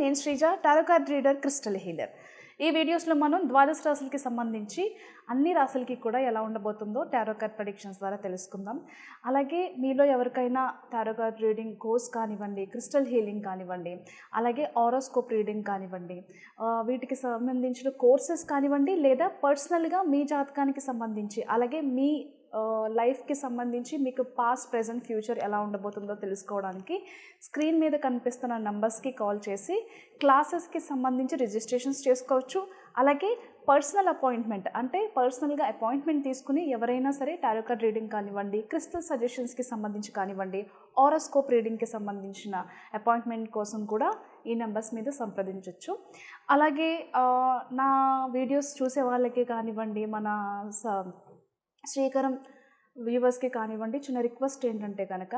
నేను Sreeja tarot card reader crystal healer. ఈ వీడియోస్లో మనం ద్వాదశ రాశులకి సంబంధించి అన్ని రాశులకి కూడా ఎలా ఉండబోతుందో టారోకార్డ్ ప్రొడిక్షన్స్ ద్వారా తెలుసుకుందాం. అలాగే మీలో ఎవరికైనా టారోకార్డ్ రీడింగ్ కోర్స్ కానివ్వండి క్రిస్టల్ హీలింగ్ కానివ్వండి అలాగే ఆరోస్కోప్ రీడింగ్ కానివ్వండి వీటికి సంబంధించిన కోర్సెస్ కానివ్వండి లేదా పర్సనల్గా మీ జాతకానికి సంబంధించి అలాగే మీ లైఫ్కి సంబంధించి మీకు పాస్ట్ ప్రజెంట్ ఫ్యూచర్ ఎలా ఉండబోతుందో తెలుసుకోవడానికి స్క్రీన్ మీద కనిపిస్తున్న నంబర్స్కి కాల్ చేసి క్లాసెస్కి సంబంధించి రిజిస్ట్రేషన్స్ చేసుకోవచ్చు. అలాగే పర్సనల్ అపాయింట్మెంట్ అంటే పర్సనల్గా అపాయింట్మెంట్ తీసుకుని ఎవరైనా సరే టారో కార్డ్ రీడింగ్ కానివ్వండి క్రిస్టల్ సజెషన్స్కి సంబంధించి కానివ్వండి ఆరోస్కోప్ రీడింగ్కి సంబంధించిన అపాయింట్మెంట్ కోసం కూడా ఈ నెంబర్స్ మీద సంప్రదించవచ్చు అలాగే నా వీడియోస్ చూసే వాళ్ళకి కానివ్వండి మన స శ్రీకరం వ్యూవర్స్కి కానివ్వండి చిన్న రిక్వెస్ట్ ఏంటంటే కనుక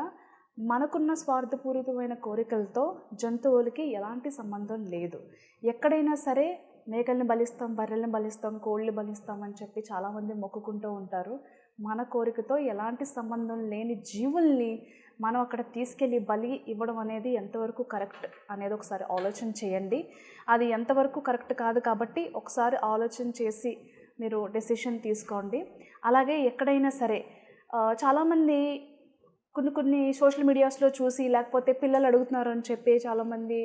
మనకున్న స్వార్థపూరితమైన కోరికలతో జంతువులకి ఎలాంటి సంబంధం లేదు. ఎక్కడైనా సరే మేకల్ని బలిస్తాం బర్రెల్ని బలిస్తాం కోళ్ళని బలిస్తాం అని చెప్పి చాలామంది మొక్కుకుంటూ ఉంటారు. మన కోరికతో ఎలాంటి సంబంధం లేని జీవుల్ని మనం అక్కడ తీసుకెళ్ళి బలి ఇవ్వడం అనేది ఎంతవరకు కరెక్ట్ అనేది ఒకసారి ఆలోచన చేయండి. అది ఎంతవరకు కరెక్ట్ కాదు కాబట్టి ఒకసారి ఆలోచన చేసి మీరు డెసిషన్ తీసుకోండి. అలాగే ఎక్కడైనా సరే చాలామంది కొన్ని కొన్ని సోషల్ మీడియాస్లో చూసి లేకపోతే పిల్లలు అడుగుతున్నారు అని చెప్పి చాలామంది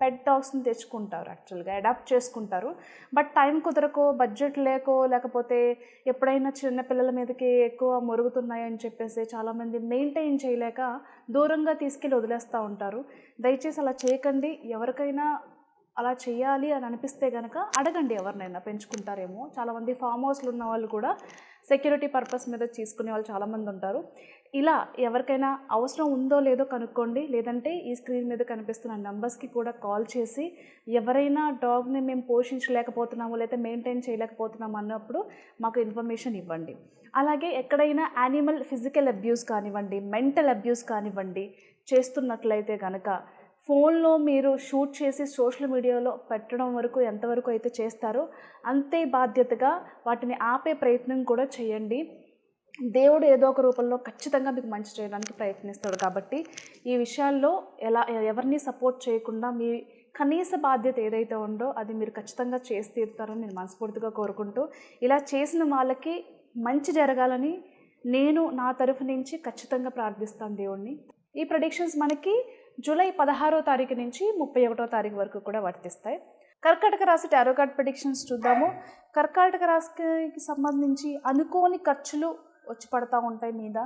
పెట్ డాగ్స్ని తెచ్చుకుంటారు యాక్చువల్గా అడాప్ట్ చేసుకుంటారు. బట్ టైం కుదరకో బడ్జెట్ లేకో లేకపోతే ఎప్పుడైనా చిన్న పిల్లల మీదకి ఎక్కువ మొరుగుతున్నాయని చెప్పేసి చాలామంది మెయింటైన్ చేయలేక దూరంగా తీసుకెళ్ళి వదిలేస్తూ ఉంటారు. దయచేసి అలా చేయకండి. ఎవరికైనా అలా చేయాలి అని అనిపిస్తే కనుక అడగండి ఎవరినైనా పెంచుకుంటారేమో. చాలామంది ఫామ్ హౌస్లు ఉన్న వాళ్ళు కూడా సెక్యూరిటీ పర్పస్ మీద తీసుకునే వాళ్ళు చాలామంది ఉంటారు. ఇలా ఎవరికైనా అవసరం ఉందో లేదో కనుక్కోండి. లేదంటే ఈ స్క్రీన్ మీద కనిపిస్తున్న నెంబర్స్కి కూడా కాల్ చేసి ఎవరైనా డాగ్ని మేము పోషించలేకపోతున్నాము లేదా మెయింటైన్ చేయలేకపోతున్నాము అన్నప్పుడు మాకు ఇన్ఫర్మేషన్ ఇవ్వండి. అలాగే ఎక్కడైనా యానిమల్ ఫిజికల్ అబ్యూస్ కానివ్వండి మెంటల్ అబ్యూస్ కానివ్వండి చేస్తున్నట్లయితే కనుక ఫోన్లో మీరు షూట్ చేసి సోషల్ మీడియాలో పెట్టడం వరకు ఎంతవరకు అయితే చేస్తారో అంతే బాధ్యతగా వాటిని ఆపే ప్రయత్నం కూడా చేయండి. దేవుడు ఏదో ఒక రూపంలో ఖచ్చితంగా మీకు మంచి చేయడానికి ప్రయత్నిస్తాడు కాబట్టి ఈ విషయాల్లో ఎలా ఎవరిని సపోర్ట్ చేయకుండా మీ కనీస బాధ్యత ఏదైతే ఉందో అది మీరు ఖచ్చితంగా చేసి తీరుతారని నేను మనస్ఫూర్తిగా కోరుకుంటూ ఇలా చేసిన వాళ్ళకి మంచి జరగాలని నేను నా తరఫు నుంచి ఖచ్చితంగా ప్రార్థిస్తాను దేవుణ్ణి. ఈ ప్రొడిక్షన్స్ మనకి జూలై పదహారో తారీఖు నుంచి ముప్పై ఒకటో తారీఖు వరకు కూడా వర్తిస్తాయి. కర్కాటక రాశి టారో కార్డ్ ప్రొడిక్షన్స్ చూద్దాము. కర్కాటక రాశికి సంబంధించి అనుకోని ఖర్చులు వచ్చి పడతా ఉంటాయి మీద.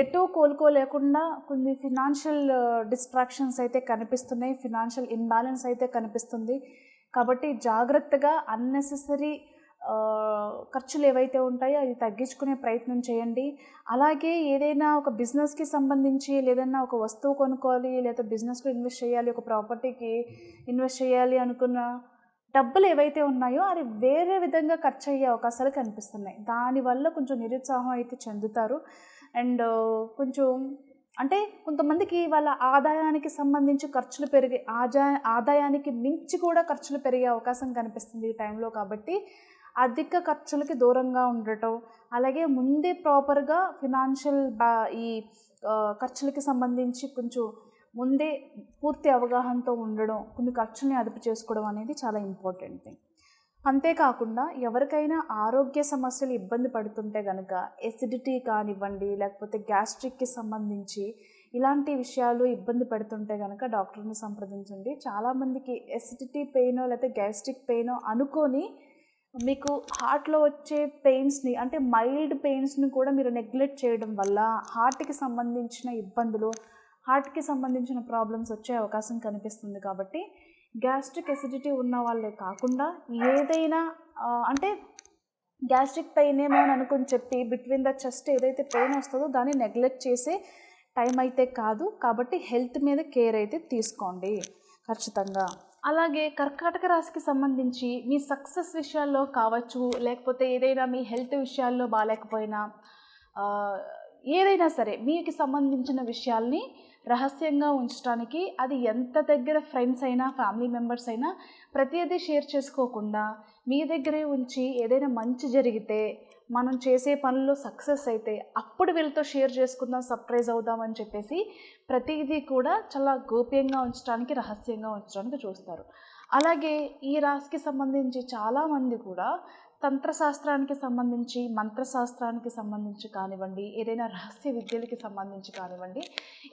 ఎటో ఎటూ కోలుకోలేకుండా కొన్ని ఫినాన్షియల్ డిస్ట్రాక్షన్స్ అయితే కనిపిస్తున్నాయి. ఫినాన్షియల్ ఇన్బ్యాలెన్స్ అయితే కనిపిస్తుంది. కాబట్టి జాగ్రత్తగా అన్నెసెసరీ ఖర్చులు ఏవైతే ఉంటాయో అది తగ్గించుకునే ప్రయత్నం చేయండి. అలాగే ఏదైనా ఒక బిజినెస్కి సంబంధించి లేదన్నా ఒక వస్తువు కొనుక్కోవాలి లేదా బిజినెస్లో ఇన్వెస్ట్ చేయాలి ఒక ప్రాపర్టీకి ఇన్వెస్ట్ చేయాలి అనుకున్న డబ్బులు ఏవైతే ఉన్నాయో అది వేరే విధంగా ఖర్చు అయ్యే అవకాశాలు కనిపిస్తున్నాయి. దానివల్ల కొంచెం నిరుత్సాహం అయితే చెందుతారు. అండ్ కొంచెం అంటే కొంతమందికి వాళ్ళ ఆదాయానికి సంబంధించి ఖర్చులు పెరిగే ఆదా ఆదాయానికి మించి కూడా ఖర్చులు పెరిగే అవకాశం కనిపిస్తుంది ఈ టైంలో కాబట్టి అధిక ఖర్చులకి దూరంగా ఉండటం అలాగే ముందే ప్రాపర్గా ఫినాన్షియల్ బా ఈ ఖర్చులకి సంబంధించి కొంచెం ముందే పూర్తి అవగాహనతో ఉండడం కొన్ని ఖర్చుల్ని అదుపు చేసుకోవడం అనేది చాలా ఇంపార్టెంట్ థింగ్. అంతేకాకుండా ఎవరికైనా ఆరోగ్య సమస్యలు ఇబ్బంది పడుతుంటే కనుక ఎసిడిటీ కానివ్వండి లేకపోతే గ్యాస్ట్రిక్కి సంబంధించి ఇలాంటి విషయాలు ఇబ్బంది పడుతుంటే కనుక డాక్టర్ని సంప్రదించండి. చాలామందికి ఎసిడిటీ పెయినో లేకపోతే గ్యాస్ట్రిక్ పెయినో అనుకొని మీకు హార్ట్లో వచ్చే పెయిన్స్ని అంటే మైల్డ్ పెయిన్స్ని కూడా మీరు నెగ్లెక్ట్ చేయడం వల్ల హార్ట్కి సంబంధించిన ఇబ్బందులు హార్ట్కి సంబంధించిన ప్రాబ్లమ్స్ వచ్చే అవకాశం కనిపిస్తుంది కాబట్టి గ్యాస్ట్రిక్ ఎసిడిటీ ఉన్న వాళ్ళే కాకుండా ఏదైనా అంటే గ్యాస్ట్రిక్ పెయిన్ ఏమో అని అనుకుని చెప్పి బిట్వీన్ ద చెస్ట్ ఏదైతే పెయిన్ వస్తుందో దాన్ని నెగ్లెక్ట్ చేసే టైం అయితే కాదు కాబట్టి హెల్త్ మీద కేర్ అయితే తీసుకోండి ఖచ్చితంగా. అలాగే కర్కాటక రాశికి సంబంధించి మీ సక్సెస్ విషయాల్లో కావచ్చు లేకపోతే ఏదైనా మీ హెల్త్ విషయాల్లో బాగాలేకపోయినా ఏదైనా సరే మీకు సంబంధించిన విషయాల్ని రహస్యంగా ఉంచడానికి అది ఎంత దగ్గర ఫ్రెండ్స్ అయినా ఫ్యామిలీ మెంబర్స్ అయినా ప్రతిదీ షేర్ చేసుకోకుండా మీ దగ్గరే ఉంచి ఏదైనా మంచి జరిగితే మనం చేసే పనుల్లో సక్సెస్ అయితే అప్పుడు వీళ్ళతో షేర్ చేసుకుందాం సర్ప్రైజ్ అవుదామని చెప్పేసి ప్రతిదీ కూడా చాలా గోప్యంగా ఉంచడానికి రహస్యంగా ఉంచడానికి చూస్తారు. అలాగే ఈ రాశికి సంబంధించి చాలామంది కూడా తంత్రశాస్త్రానికి సంబంధించి మంత్రశాస్త్రానికి సంబంధించి కానివ్వండి ఏదైనా రహస్య విద్యలకి సంబంధించి కానివ్వండి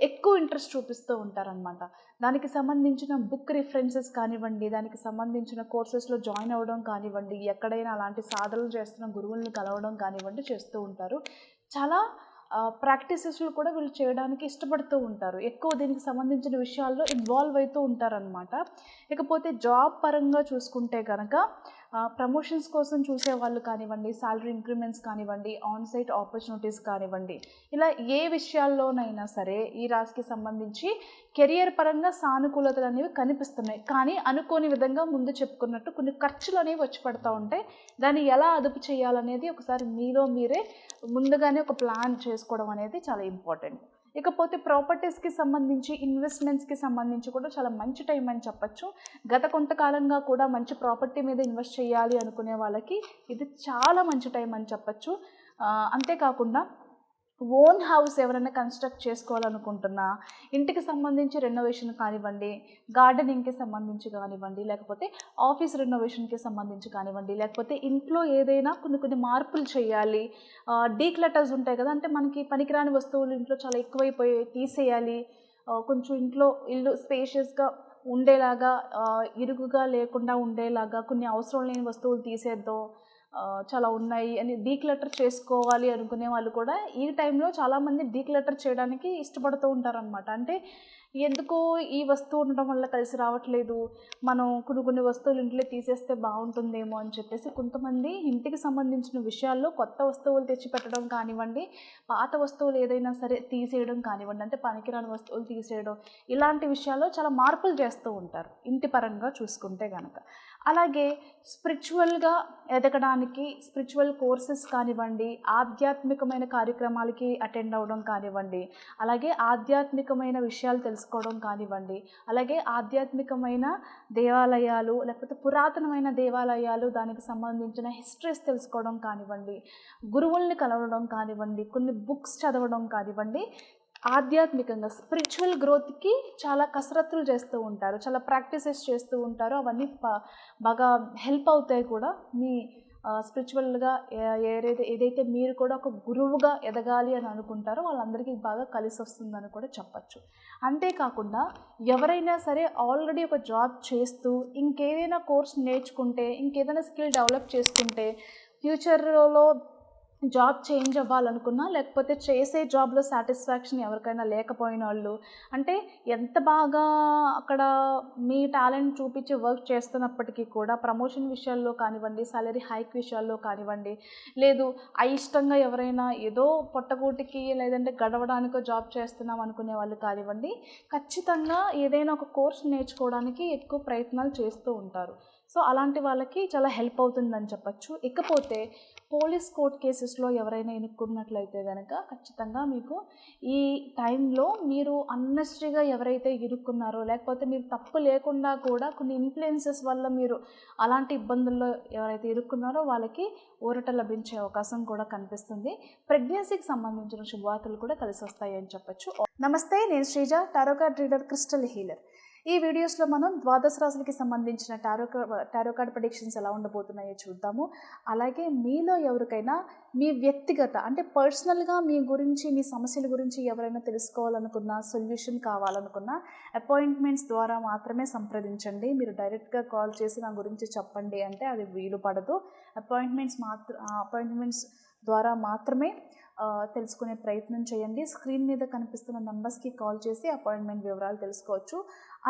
ఎక్కువ ఇంట్రెస్ట్ చూపిస్తూ ఉంటారనమాట దానికి సంబంధించిన బుక్ రిఫరెన్సెస్ కానివ్వండి దానికి సంబంధించిన కోర్సెస్లో జాయిన్ అవ్వడం కానివ్వండి ఎక్కడైనా అలాంటి సాధనలు చేస్తున్న గురువుల్ని కలవడం కానివ్వండి చేస్తూ ఉంటారు. చాలా ప్రాక్టీసెస్లు కూడా వీళ్ళు చేయడానికి ఇష్టపడుతూ ఉంటారు. ఎక్కువ దీనికి సంబంధించిన విషయాల్లో ఇన్వాల్వ్ అవుతూ ఉంటారనమాట ఇకపోతే జాబ్ పరంగా చూసుకుంటే కనుక ప్రమోషన్స్ కోసం చూసే వాళ్ళు కానివ్వండి సాలరీ ఇంక్రిమెంట్స్ కానివ్వండి ఆన్ సైట్ ఆపర్చునిటీస్ కానివ్వండి ఇలా ఏ విషయాల్లోనైనా సరే ఈ రాశికి సంబంధించి కెరియర్ పరంగా సానుకూలతలు అనేవి కనిపిస్తున్నాయి. కానీ అనుకోని విధంగా ముందు చెప్పుకున్నట్టు కొన్ని ఖర్చులు అనేవి వచ్చి పడుతూ ఉంటాయి. దాన్ని ఎలా అదుపు చేయాలనేది ఒకసారి మీలో మీరే ముందుగానే ఒక ప్లాన్ చేసుకోవడం అనేది చాలా ఇంపార్టెంట్ ఇకపోతే ప్రాపర్టీస్కి సంబంధించి ఇన్వెస్ట్మెంట్స్కి సంబంధించి కూడా చాలా మంచి టైం అని చెప్పచ్చు. గత కొంతకాలంగా కూడా మంచి ప్రాపర్టీ మీద ఇన్వెస్ట్ చేయాలి అనుకునే వాళ్ళకి ఇది చాలా మంచి టైం అని చెప్పచ్చు. అంతేకాకుండా ఓన్ హౌస్ ఎవరైనా కన్స్ట్రక్ట్ చేసుకోవాలనుకుంటున్నా ఇంటికి సంబంధించి రెనోవేషన్ కానివ్వండి గార్డెనింగ్కి సంబంధించి కానివ్వండి లేకపోతే ఆఫీస్ రెనోవేషన్కి సంబంధించి కానివ్వండి లేకపోతే ఇంట్లో ఏదైనా కొన్ని కొన్ని మార్పులు చేయాలి. డీక్లటర్స్ ఉంటాయి కదా అంటే మనకి పనికిరాని వస్తువులు ఇంట్లో చాలా ఎక్కువైపోయి తీసేయాలి. కొంచెం ఇంట్లో ఇల్లు స్పేషియస్గా ఉండేలాగా ఇరుగుగా లేకుండా ఉండేలాగా కొన్ని అవసరం లేని వస్తువులు తీసేద్దాం. చాలా ఉన్నాయి అని డీక్లెటర్ చేసుకోవాలి అనుకునే వాళ్ళు కూడా ఈ టైంలో చాలామంది డీక్లెటర్ చేయడానికి ఇష్టపడుతూ ఉంటారనమాట అంటే ఎందుకో ఈ వస్తువు ఉండడం వల్ల కలిసి రావట్లేదు. మనం కొన్ని కొన్ని వస్తువులు ఇంట్లో తీసేస్తే బాగుంటుందేమో అని చెప్పేసి కొంతమంది ఇంటికి సంబంధించిన విషయాల్లో కొత్త వస్తువులు తెచ్చి పెట్టడం కానివ్వండి పాత వస్తువులు ఏదైనా సరే తీసేయడం కానివ్వండి అంటే పనికిరాని వస్తువులు తీసేయడం ఇలాంటి విషయాల్లో చాలా మార్పులు చేస్తూ ఉంటారు. ఇంటి పరంగా చూసుకుంటే కనుక అలాగే స్పిరిచువల్గా ఎదగడానికి స్పిరిచువల్ కోర్సెస్ కానివ్వండి ఆధ్యాత్మికమైన కార్యక్రమాలకి అటెండ్ అవ్వడం కానివ్వండి అలాగే ఆధ్యాత్మికమైన విషయాలు తెలుసుకోవడం కానివ్వండి అలాగే ఆధ్యాత్మికమైన దేవాలయాలు లేకపోతే పురాతనమైన దేవాలయాలు దానికి సంబంధించిన హిస్టరీస్ తెలుసుకోవడం కానివ్వండి గురువుల్ని కలవడం కానివ్వండి కొన్ని బుక్స్ చదవడం కానివ్వండి ఆధ్యాత్మికంగా స్పిరిచువల్ గ్రోత్కి చాలా కసరత్తులు చేస్తూ ఉంటారు. చాలా ప్రాక్టీసెస్ చేస్తూ ఉంటారు. అవన్నీ బాగా హెల్ప్ అవుతాయి కూడా. మీ స్పిరిచువల్గా ఏదైతే ఏదైతే మీరు కూడా ఒక గురువుగా ఎదగాలి అని అనుకుంటారో వాళ్ళందరికీ బాగా కలిసి వస్తుందని కూడా చెప్పచ్చు. అంతేకాకుండా ఎవరైనా సరే ఆల్రెడీ ఒక జాబ్ చేస్తూ ఇంకేదైనా కోర్స్ నేర్చుకుంటే ఇంకేదైనా స్కిల్ డెవలప్ చేసుకుంటే ఫ్యూచర్లో జాబ్ చేంజ్ అవ్వాలనుకున్నా లేకపోతే చేసే జాబ్లో సాటిస్ఫాక్షన్ ఎవరికైనా లేకపోయిన వాళ్ళు అంటే ఎంత బాగా అక్కడ మీ టాలెంట్ చూపించి వర్క్ చేస్తున్నప్పటికీ కూడా ప్రమోషన్ విషయాల్లో కానివ్వండి సాలరీ హైక్ విషయాల్లో కానివ్వండి లేదు అయిష్టంగా ఎవరైనా ఏదో పొట్టకూటికి లేదంటే గడవడానికో జాబ్ చేస్తున్నాం అనుకునే వాళ్ళు కానివ్వండి ఖచ్చితంగా ఏదైనా ఒక కోర్స్ నేర్చుకోవడానికి ఎక్కువ ప్రయత్నాలు చేస్తూ ఉంటారు. సో అలాంటి వాళ్ళకి చాలా హెల్ప్ అవుతుందని చెప్పచ్చు. ఇకపోతే పోలీస్ కోర్ట్ కేసెస్లో ఎవరైనా ఇరుక్కున్నట్లయితే కనుక ఖచ్చితంగా మీకు ఈ టైంలో మీరు అన్నెసరీగా ఎవరైతే ఇరుక్కున్నారో లేకపోతే మీరు తప్పు లేకుండా కూడా కొన్ని ఇన్ఫ్లుయెన్సెస్ వల్ల మీరు అలాంటి ఇబ్బందుల్లో ఎవరైతే ఇరుక్కున్నారో వాళ్ళకి ఊరట లభించే అవకాశం కూడా కనిపిస్తుంది. ప్రెగ్నెన్సీకి సంబంధించిన శుభవార్తలు కూడా కలిసి వస్తాయి అని చెప్పొచ్చు. నమస్తే నేను Sreeja tarot card reader crystal healer. ఈ వీడియోస్లో మనం ద్వాదశ రాశులకి సంబంధించిన టారో టారో కార్డ్ ప్రొడిక్షన్స్ ఎలా ఉండబోతున్నాయో చూద్దాము. అలాగే మీలో ఎవరికైనా మీ వ్యక్తిగత అంటే పర్సనల్గా మీ గురించి మీ సమస్యల గురించి ఎవరైనా తెలుసుకోవాలనుకున్నా సొల్యూషన్ కావాలనుకున్నా అపాయింట్మెంట్స్ ద్వారా మాత్రమే సంప్రదించండి. మీరు డైరెక్ట్గా కాల్ చేసి నా గురించి చెప్పండి అంటే అది వీలు పడదు. అపాయింట్మెంట్స్ మాత్ర అపాయింట్మెంట్స్ ద్వారా మాత్రమే తెలుసుకునే ప్రయత్నం చేయండి. స్క్రీన్ మీద కనిపిస్తున్న నెంబర్స్కి కాల్ చేసి అపాయింట్మెంట్ వివరాలు తెలుసుకోవచ్చు.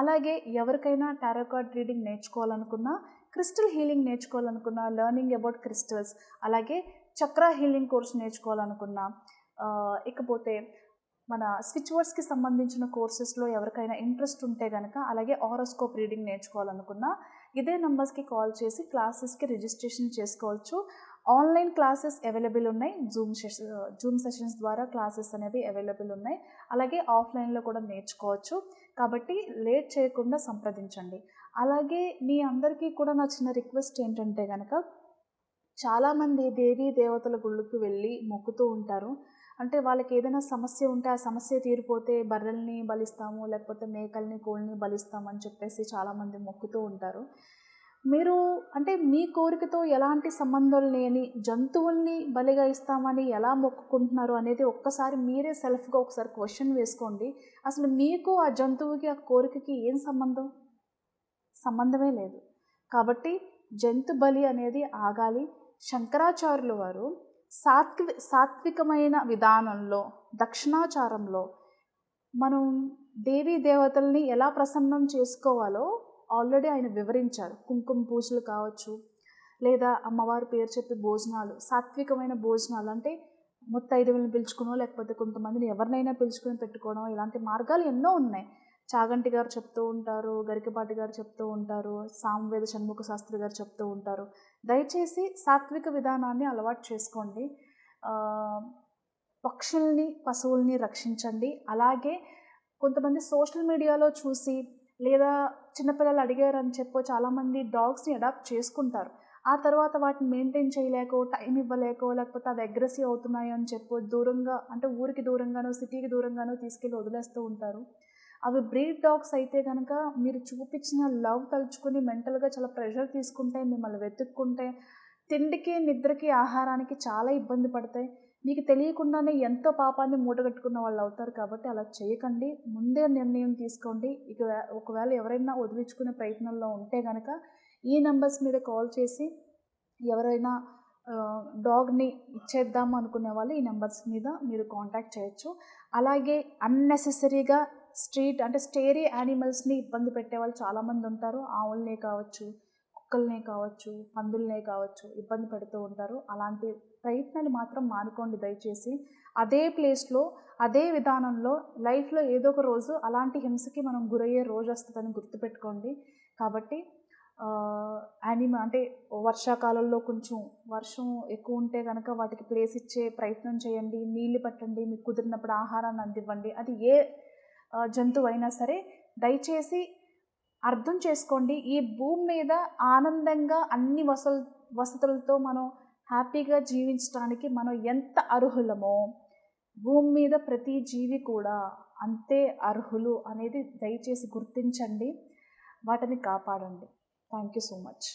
అలాగే ఎవరికైనా టారో కార్డ్ రీడింగ్ నేర్చుకోవాలనుకున్నా క్రిస్టల్ హీలింగ్ నేర్చుకోవాలనుకున్నా లెర్నింగ్ అబౌట్ క్రిస్టల్స్ అలాగే చక్ర హీలింగ్ కోర్స్ నేర్చుకోవాలనుకున్నా ఇకపోతే మన స్విచ్ వర్డ్స్కి సంబంధించిన కోర్సెస్లో ఎవరికైనా ఇంట్రెస్ట్ ఉంటే కనుక అలాగే ఆరోస్కోప్ రీడింగ్ నేర్చుకోవాలనుకున్నా ఇదే నెంబర్స్కి కాల్ చేసి క్లాసెస్కి రిజిస్ట్రేషన్ చేసుకోవచ్చు. ఆన్లైన్ క్లాసెస్ అవైలబుల్ ఉన్నాయి. జూమ్ సెషన్ జూమ్ సెషన్స్ ద్వారా క్లాసెస్ అనేవి అవైలబుల్ ఉన్నాయి. అలాగే ఆఫ్లైన్లో కూడా నేర్చుకోవచ్చు. కాబట్టి లేట్ చేయకుండా సంప్రదించండి. అలాగే మీ అందరికీ కూడా నా చిన్న రిక్వెస్ట్ ఏంటంటే కనుక చాలామంది దేవీ దేవతల గుళ్ళకి వెళ్ళి మొక్కుతూ ఉంటారు. అంటే వాళ్ళకి ఏదైనా సమస్య ఉంటే ఆ సమస్య తీరిపోతే బర్రెల్ని బలిస్తాము లేకపోతే మేకల్ని కోళ్ళని బలిస్తాము అని చెప్పేసి చాలామంది మొక్కుతూ ఉంటారు. మీరు అంటే మీ కోరికతో ఎలాంటి సంబంధం లేని జంతువుల్ని బలిగా ఇస్తామని ఎలా మొక్కుకుంటున్నారు అనేది ఒక్కసారి మీరే సెల్ఫ్గా ఒకసారి క్వశ్చన్ వేసుకోండి. అసలు మీకు ఆ జంతువుకి ఆ కోరికకి ఏం సంబంధం? సంబంధమే లేదు. కాబట్టి జంతు బలి అనేది ఆగాలి. శంకరాచార్యులు వారు సాత్వి సాత్వికమైన విధానంలో దక్షిణాచారంలో మనం దేవీ దేవతల్ని ఎలా ప్రసన్నం చేసుకోవాలో ఆల్రెడీ ఆయన వివరించారు. కుంకుమ పూజలు కావచ్చు లేదా అమ్మవారి పేరు చెప్పి భోజనాలు సాత్వికమైన భోజనాలు అంటే ముత్తైదువులను పిలుచుకునో లేకపోతే కొంతమందిని ఎవరినైనా పిలుచుకుని పెట్టుకోవడం ఇలాంటి మార్గాలు ఎన్నో ఉన్నాయి. చాగంటి గారు చెప్తూ ఉంటారు గరికపాటి గారు చెప్తూ ఉంటారు సామవేద షణ్ముఖ శాస్త్రి గారు చెప్తూ ఉంటారు. దయచేసి సాత్విక విధానాన్ని అలవాటు చేసుకోండి. పక్షుల్ని పశువుల్ని రక్షించండి. అలాగే కొంతమంది సోషల్ మీడియాలో చూసి లేదా చిన్నపిల్లలు అడిగారని చెప్పో చాలామంది డాగ్స్ని అడాప్ట్ చేసుకుంటారు. ఆ తర్వాత వాటిని మెయింటైన్ చేయలేకో టైం ఇవ్వలేకో లేకపోతే అవి అగ్రెసివ్ అవుతున్నాయి అని చెప్పో దూరంగా అంటే ఊరికి దూరంగానో సిటీకి దూరంగానో తీసుకెళ్ళి వదిలేస్తూ ఉంటారు. అవి బ్రీడ్ డాగ్స్ అయితే కనుక మీరు చూపించిన లవ్ తలుచుకుని మెంటల్గా చాలా ప్రెషర్ తీసుకుంటే మిమ్మల్ని వెతుక్కుంటే తిండికి నిద్రకి ఆహారానికి చాలా ఇబ్బంది పడతాయి. మీకు తెలియకుండానే ఎంతో పాపాన్ని మూటగట్టుకున్న వాళ్ళు అవుతారు కాబట్టి అలా చేయకండి. ముందే నిర్ణయం తీసుకోండి. ఇక ఒకవేళ ఎవరైనా వదిలించుకునే ప్రయత్నంలో ఉంటే కనుక ఈ నెంబర్స్ మీద కాల్ చేసి ఎవరైనా డాగ్ని ఇచ్చేద్దాం అనుకునే వాళ్ళు ఈ నెంబర్స్ మీద మీరు కాంటాక్ట్ చేయొచ్చు. అలాగే అన్నెసెసరీగా స్ట్రీట్ అంటే స్టేరీ యానిమల్స్ని ఇబ్బంది పెట్టే వాళ్ళు చాలామంది ఉంటారు. ఆవులనే కావచ్చు కుక్కల్నే కావచ్చు పందుల్నే కావచ్చు ఇబ్బంది పెడుతూ ఉంటారు. అలాంటి ప్రయత్నాలు మాత్రం మానుకోండి దయచేసి. అదే ప్లేస్లో అదే విధానంలో లైఫ్లో ఏదో ఒక రోజు అలాంటి హింసకి మనం గురయ్యే రోజు వస్తుందని గుర్తుపెట్టుకోండి. కాబట్టి యానిమ అంటే వర్షాకాలంలో కొంచెం వర్షం ఎక్కువ ఉంటే కనుక వాటికి ప్లేస్ ఇచ్చే ప్రయత్నం చేయండి. నీళ్ళు పట్టండి మీకు కుదిరినప్పుడు ఆహారాన్ని అందివ్వండి. అది ఏ జంతువు అయినా సరే దయచేసి అర్థం చేసుకోండి. ఈ భూమి మీద ఆనందంగా అన్ని వసలు వసతులతో మనం హ్యాపీగా జీవించడానికి మనం ఎంత అర్హులమో భూమి మీద ప్రతి జీవి కూడా అంతే అర్హులు అనేది దయచేసి గుర్తించండి. వాటిని కాపాడండి. Thank you so much.